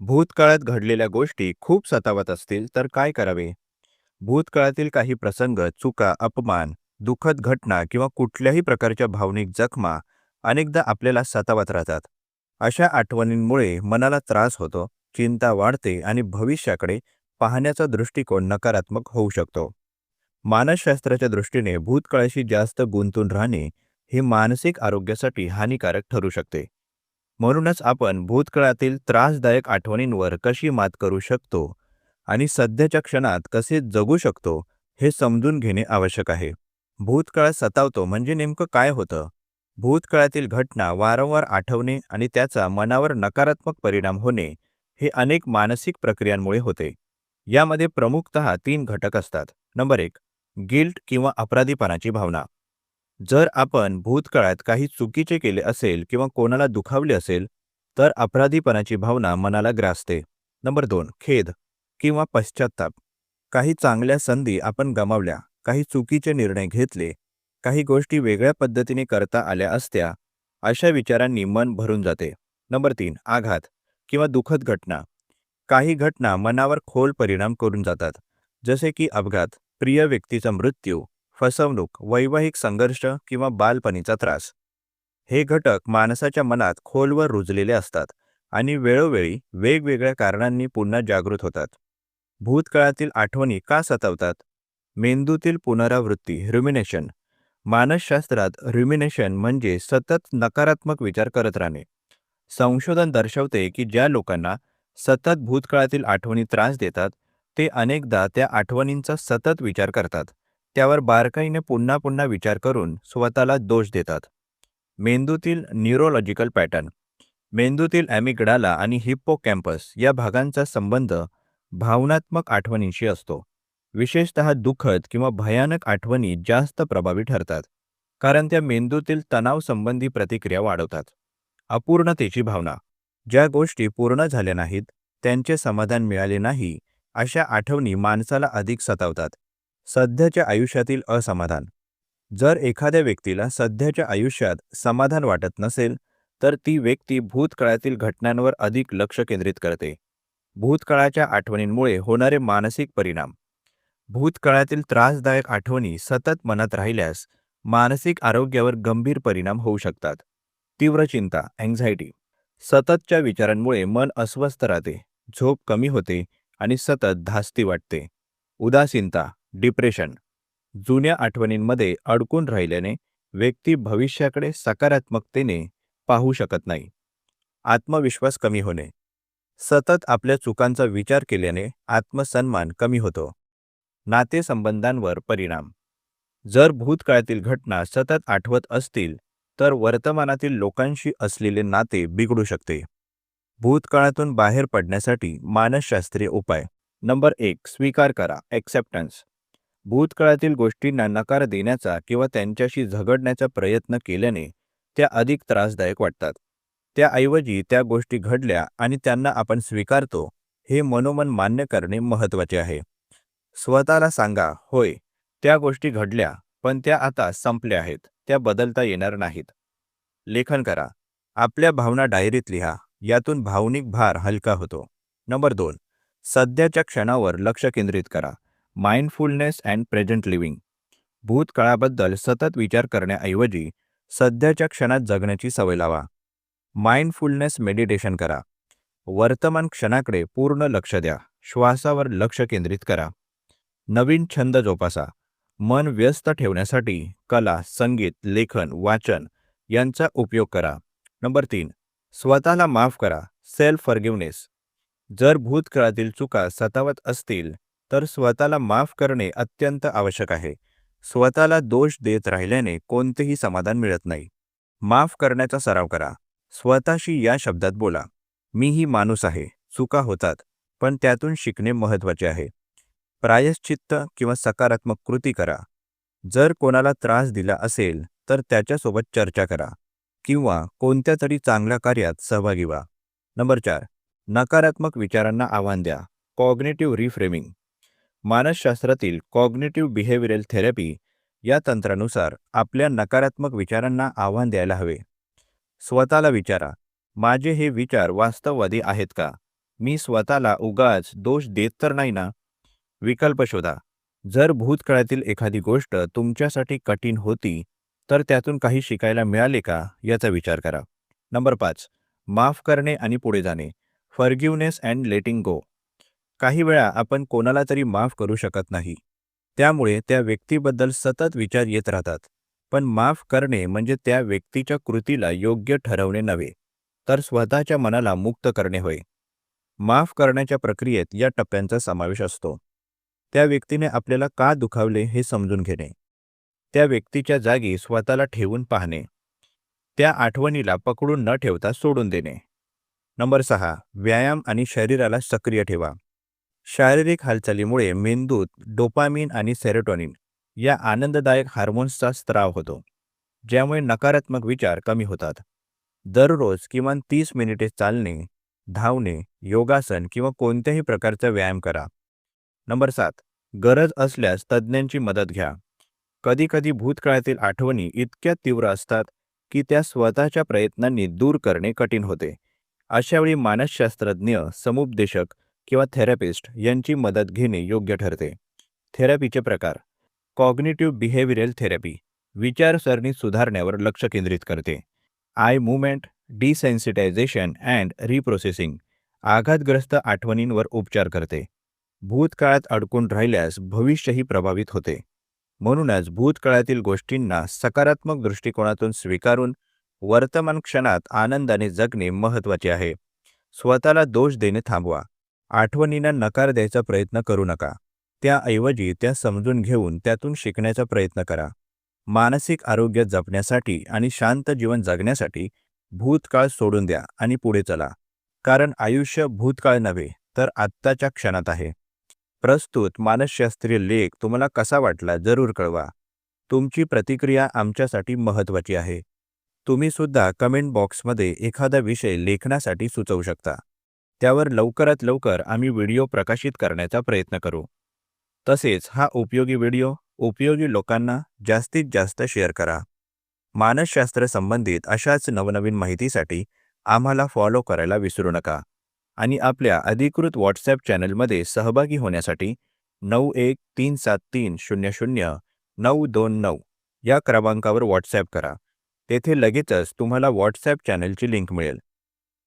भूतकाळात घडलेल्या गोष्टी खूप सतावत असतील तर काय करावे? भूतकाळातील काही प्रसंग चुका अपमान दुःखद घटना किंवा कुठल्याही प्रकारच्या भावनिक जखमा अनेकदा आपल्याला सतावत राहतात. अशा आठवणींमुळे मनाला त्रास होतो चिंता वाढते आणि भविष्याकडे पाहण्याचा दृष्टिकोन नकारात्मक होऊ शकतो. मानसशास्त्राच्या दृष्टीने भूतकाळाशी जास्त गुंतून राहणे हे मानसिक आरोग्यासाठी हानिकारक ठरू शकते. म्हणूनच आपण भूतकाळातील त्रासदायक आठवणींवर कशी मात करू शकतो आणि सध्याच्या क्षणात कसे जगू शकतो हे समजून घेणे आवश्यक आहे. भूतकाळ सतावतो म्हणजे नेमकं काय होतं? भूतकाळातील घटना वारंवार आठवणे आणि त्याचा मनावर नकारात्मक परिणाम होणे हे अनेक मानसिक प्रक्रियांमुळे होते. यामध्ये प्रमुखतः तीन घटक असतात. नंबर एक गिल्ट किंवा अपराधीपणाची भावना. जर आपण भूतकाळात काही चुकीचे केले असेल किंवा कोणाला दुखावले असेल तर अपराधीपणाची भावना मनाला ग्रासते. नंबर दोन खेद किंवा पश्चाताप काही चांगल्या संधी आपण गमावल्या काही चुकीचे निर्णय घेतले काही गोष्टी वेगळ्या पद्धतीने करता आल्या असत्या अशा विचारांनी मन भरून जाते. नंबर तीन आघात किंवा दुःखद घटना. काही घटना मनावर खोल परिणाम करून जातात जसे की अपघात प्रिय व्यक्तीचा मृत्यू फसवणूक वैवाहिक संघर्ष किंवा बालपणीचा त्रास. हे घटक माणसाच्या मनात खोलवर रुजलेले असतात आणि वेळोवेळी वेगवेगळ्या कारणांनी पुन्हा जागृत होतात. भूतकाळातील आठवणी का सतावतात? मेंदूतील पुनरावृत्ती र्युमिनेशन मानसशास्त्रात र्युमिनेशन म्हणजे सतत नकारात्मक विचार करत राहणे. संशोधन दर्शवते की ज्या लोकांना सतत भूतकाळातील आठवणी त्रास देतात ते अनेकदा त्या आठवणींचा सतत विचार करतात. त्यावर बारकाईने पुन्हा पुन्हा विचार करून स्वतःला दोष देतात. मेंदूतील न्यूरोलॉजिकल पॅटर्न मेंदूतील ॲमिगडाला आणि हिप्पो कॅम्पस या भागांचा संबंध भावनात्मक आठवणींशी असतो. विशेषतः दुःखद किंवा भयानक आठवणी जास्त प्रभावी ठरतात कारण त्या मेंदूतील तणाव संबंधी प्रतिक्रिया वाढवतात. अपूर्णतेची भावना ज्या गोष्टी पूर्ण झाल्या नाहीत त्यांचे समाधान मिळाले नाही अशा आठवणी माणसाला अधिक सतावतात. सध्याच्या आयुष्यातील असमाधान. जर एखाद्या व्यक्तीला सध्याच्या आयुष्यात समाधान वाटत नसेल तर ती व्यक्ती भूतकाळातील घटनांवर अधिक लक्ष केंद्रित करते. भूतकाळाच्या आठवणींमुळे होणारे मानसिक परिणाम. भूतकाळातील त्रासदायक आठवणी सतत मनात राहिल्यास मानसिक आरोग्यावर गंभीर परिणाम होऊ शकतात. तीव्र चिंता अँझायटी सततच्या विचारांमुळे मन अस्वस्थ राहते झोप कमी होते आणि सतत धास्ती वाटते. उदासीनता डिप्रेशन. जुन्या आठवणींमध्ये अडकून राहिल्याने व्यक्ती भविष्याकडे सकारात्मकतेने पाहू शकत नाही. आत्मविश्वास कमी होणे. सतत आपल्या चुकांचा विचार केल्याने आत्मसन्मान कमी होतो. नातेसंबंधांवर परिणाम. जर भूतकाळातील घटना सतत आठवत असतील तर वर्तमानातील लोकांशी असलेले नाते बिघडू शकते. भूतकाळातून बाहेर पडण्यासाठी मानसशास्त्रीय उपाय. नंबर एक स्वीकार करा. ॲक्सेप्टन्स भूतकाळातील गोष्टींना नकार देण्याचा किंवा त्यांच्याशी झगडण्याचा प्रयत्न केल्याने त्या अधिक त्रासदायक वाटतात. त्याऐवजी त्या गोष्टी घडल्या आणि त्यांना आपण स्वीकारतो हे मनोमन मान्य करणे महत्त्वाचे आहे. स्वतःला सांगा होय त्या गोष्टी घडल्या पण त्या आता संपल्या आहेत त्या बदलता येणार नाहीत. लेखन करा आपल्या भावना डायरीत लिहा यातून भावनिक भार हलका होतो. नंबर दोन सध्याच्या क्षणावर लक्ष केंद्रित करा. माइंडफुलनेस अँड प्रेझेंट लिव्हिंग भूतकाळाबद्दल सतत विचार करण्याऐवजी सध्याच्या क्षणात जगण्याची सवय लावा. माइंडफुलनेस मेडिटेशन करा. वर्तमान क्षणाकडे पूर्ण लक्ष द्या. श्वासावर लक्ष केंद्रित करा. नवीन छंद जोपासा. मन व्यस्त ठेवण्यासाठी कला संगीत लेखन वाचन यांचा उपयोग करा. नंबर तीन स्वतःला माफ करा. सेल्फ फॉरगिवनेस जर भूतकाळातील चुका सतावत असतील तर स्वतःला माफ करणे अत्यंत आवश्यक आहे. स्वतःला दोष देत राहिल्याने कोणतेही समाधान मिळत नाही. माफ करण्याचा सराव करा. स्वतःशी या शब्दात बोला. मीही माणूस आहे. चुका होतात. पण त्यातून शिकणे महत्त्वाचे आहे. प्रायश्चित्त किंवा सकारात्मक कृती करा. जर कोणाला त्रास दिला असेल तर त्याच्यासोबत चर्चा करा. किंवा कोणत्या तरी चांगल्या कार्यात सहभागी व्हा. नंबर चार. नकारात्मक विचारांना आव्हान द्या. Cognitive reframing. मानसशास्त्रातील कॉग्नेटिव्ह बिहेवियरल थेरपी या तंत्रानुसार आपल्या नकारात्मक विचारांना आव्हान द्यायला हवे. स्वतःला विचारा माझे हे विचार वास्तववादी आहेत का? मी स्वतःला उगाच दोष देत तर नाही ना? विकल्प शोधा. जर भूतकाळातील एखादी गोष्ट तुमच्यासाठी कठीण होती तर त्यातून काही शिकायला मिळाले का? याचा विचार करा. नंबर पाच माफ करणे आणि पुढे जाणे. Forgiveness and letting go. काही वेळा आपण कोणाला तरी माफ करू शकत नाही. त्यामुळे त्या व्यक्तीबद्दल सतत विचार येत राहतात. पण माफ करणे म्हणजे त्या व्यक्तीच्या कृतीला योग्य ठरवणे नव्हे तर स्वतःच्या मनाला मुक्त करणे होय. माफ करण्याच्या प्रक्रियेत या टप्प्यांचा समावेश असतो. त्या व्यक्तीने आपल्याला का दुखावले हे समजून घेणे. त्या व्यक्तीच्या जागी स्वतःला ठेवून पाहणे. त्या आठवणीला पकडून न ठेवता सोडून देणे. नंबर सहा व्यायाम आणि शरीराला सक्रिय ठेवा. शारीरिक हालचालीमुळे मेंदूत डोपामिन आणि सेरोटोनिन या आनंददायक हार्मोन्सचा स्त्राव होतो ज्यामुळे नकारात्मक विचार कमी होतात. दररोज किमान तीस मिनिटे चालणे धावणे योगासन किंवा कोणत्याही प्रकारचा व्यायाम करा. नंबर सात गरज असल्यास तज्ज्ञांची मदत घ्या. कधीकधी भूतकाळातील आठवणी इतक्या तीव्र असतात की त्या स्वतःच्या प्रयत्नांनी दूर करणे कठीण होते. अशावेळी मानसशास्त्रज्ञ समुपदेशक किंवा थेरपिस्ट यांची मदत घेणे योग्य ठरते. थेरपीचे प्रकार. Cognitive behavioural therapy. विचारसरणी सुधारण्यावर लक्ष केंद्रित करते. Eye movement desensitization and reprocessing आघातग्रस्त आठवणींवर उपचार करते. भूतकाळात अडकून राहिल्यास भविष्यही प्रभावित होते. म्हणूनच भूतकाळातील गोष्टींना सकारात्मक दृष्टिकोनातून स्वीकारून वर्तमान क्षणात आनंदाने जगणे महत्त्वाचे आहे. स्वतःला दोष देणे थांबवा. आठवणींना नकार द्यायचा प्रयत्न करू नका. त्याऐवजी त्या समजून घेऊन त्यातून शिकण्याचा प्रयत्न करा. मानसिक आरोग्य जपण्यासाठी आणि शांत जीवन जगण्यासाठी भूतकाळ सोडून द्या आणि पुढे चला. कारण आयुष्य भूतकाळ नव्हे तर आत्ताच्या क्षणात आहे. प्रस्तुत मानसशास्त्रीय लेख तुम्हाला कसा वाटला जरूर कळवा. तुमची प्रतिक्रिया आमच्यासाठी महत्त्वाची आहे. तुम्ही सुद्धा कमेंट बॉक्समध्ये एखादा विषय लेखनासाठी सुचवू शकता. त्यावर लवकरात लवकर आम्ही व्हिडिओ प्रकाशित करण्याचा प्रयत्न करू. तसेच हा उपयोगी व्हिडिओ उपयोगी लोकांना जास्तीत जास्त शेअर करा. मानसशास्त्र संबंधित अशाच नवनवीन माहितीसाठी आम्हाला फॉलो करायला विसरू नका. आणि आपल्या अधिकृत व्हॉट्सॲप चॅनलमध्ये सहभागी होण्यासाठी नऊ एक तीन सात तीन शून्य शून्य नऊ दोन नऊ या क्रमांकावर व्हॉट्सॲप करा. तेथे लगेचच तुम्हाला व्हॉट्सॲप चॅनलची लिंक मिळेल.